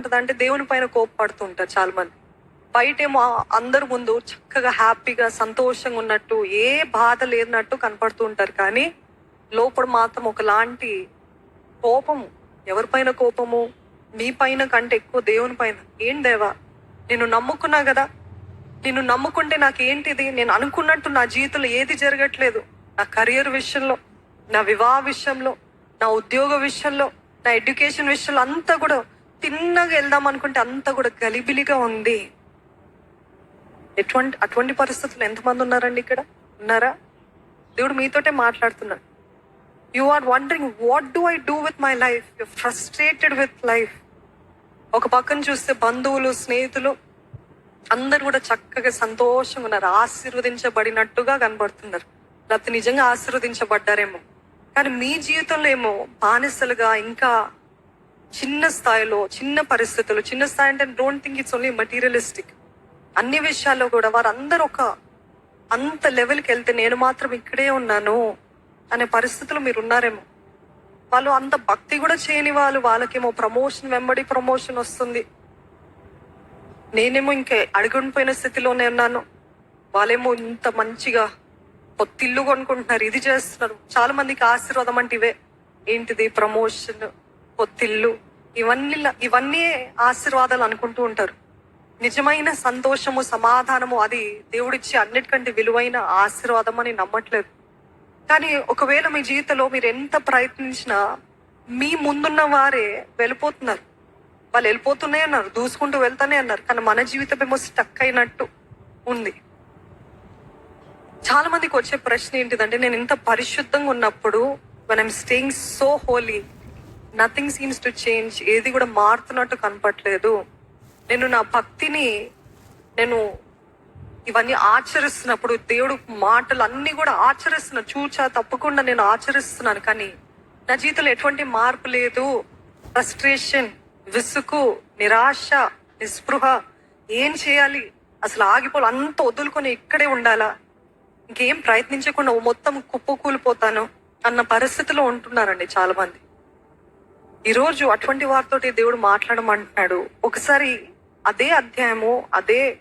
ఉంటుందంటే దేవుని పైన కోపపడుతుంటారు చాలా మంది బయటేమో అందరి ముందు చక్కగా హ్యాపీగా సంతోషంగా ఉన్నట్టు ఏ బాధ లేనట్టు కనపడుతూ ఉంటారు. కానీ లోపల మాత్రం ఒకలాంటి కోపము. ఎవరిపైన కోపము? మీ పైన కంటే ఎక్కువ దేవుని పైన. ఏం దేవా? నేను నమ్ముకున్నా కదా? నిన్ను నమ్ముకుంటే నాకేంటిది? నేను అనుకున్నట్టు నా జీవితంలో ఏది జరగట్లేదు. నా కెరియర్ విషయంలో నా వివాహ విషయంలో నా ఉద్యోగ విషయంలో నా ఎడ్యుకేషన్ విషయంలో అంతా కూడా తిన్నగా వెళ్దాం అనుకుంటే అంతా కూడా గలిబిలిగా ఉంది. ఎటువంటి అటువంటి పరిస్థితులు ఎంతమంది ఉన్నారండి ఇక్కడ? ఉన్నారా? దేవుడు మీతోటే మాట్లాడుతున్నాడు you are wondering what do I do with my life you frustrated with life ఒక పక్కన చూస్తే బంధువులు స్నేహితులు అందరు కూడా చక్కగా సంతోషంగా ఉన్నారు. ఆశీర్వదించబడినట్టుగా కనబడుతున్నారు. లేకపోతే నిజంగా ఆశీర్వదించబడ్డారేమో. కానీ మీ జీవితంలో ఏమో బానిసలుగా ఇంకా చిన్న స్థాయిలో చిన్న పరిస్థితులు చిన్న స్థాయి అంటే don't think it's only materialistic అన్ని విషయాల్లో కూడా వారందరూ ఒక అంత లెవెల్కి వెళ్తే నేను మాత్రం ఇక్కడే ఉన్నాను అనే పరిస్థితులు మీరు ఉన్నారేమో. వాళ్ళు అంత భక్తి కూడా చేయని వాళ్ళు వాళ్ళకేమో ప్రమోషన్ వెంబడి ప్రమోషన్ వస్తుంది. నేనేమో ఇంకే అడుగుండిపోయిన స్థితిలోనే ఉన్నాను. వాళ్ళేమో ఇంత మంచిగా కొత్త ఇల్లు కొనుక్కుంటున్నారు ఇది చేస్తున్నారు. చాలా మందికి ఆశీర్వాదం అంటే ఇవే. ఏంటిది? ప్రమోషన్ పొత్తిళ్ళు ఇవన్నీ ఇవన్నీ ఆశీర్వాదాలు అనుకుంటూ ఉంటారు. నిజమైన సంతోషము సమాధానము అది దేవుడిచ్చి అన్నిటికంటే విలువైన ఆశీర్వాదం అని నమ్మట్లేదు. కానీ ఒకవేళ మీ జీవితంలో మీరు ఎంత ప్రయత్నించినా మీ ముందున్న వారే వెళ్ళిపోతున్నారు. వాళ్ళు వెళ్ళిపోతున్నాయి అన్నారు దూసుకుంటూ వెళ్తానే అన్నారు కానీ మన జీవితం ఏమో స్టక్ అయినట్టు ఉంది. చాలా మందికి వచ్చే ప్రశ్న ఏంటిదంటే నేను ఇంత పరిశుద్ధంగా ఉన్నప్పుడు when I'm staying so holy nothing seems to change ఏది కూడా మారుతున్నట్టు కనపట్లేదు నేను నా భక్తిని నేను ఇవన్నీ ఆచరిస్తున్నప్పుడు దేవుడు మాటలు అన్ని కూడా ఆచరిస్తున్నా చూచా తప్పకుండా నేను ఆచరిస్తున్నాను. కానీ నా జీవితంలో ఎటువంటి మార్పు లేదు. ఫ్రస్ట్రేషన్ విసుగు నిరాశ నిస్పృహ ఏం చేయాలి? అసలు ఆగిపోలు అంత వదులుకొని ఇక్కడే ఉండాలా? ఇంకేం ప్రయత్నించకుండా మొత్తం కుప్పకూలిపోతాను అన్న పరిస్థితిలో ఉంటున్నారండి చాలా మంది ఈరోజు అటువంటి వారితోటి దేవుడు మాట్లాడమంటున్నాడు. ఒకసారి అదే అధ్యాయము అదే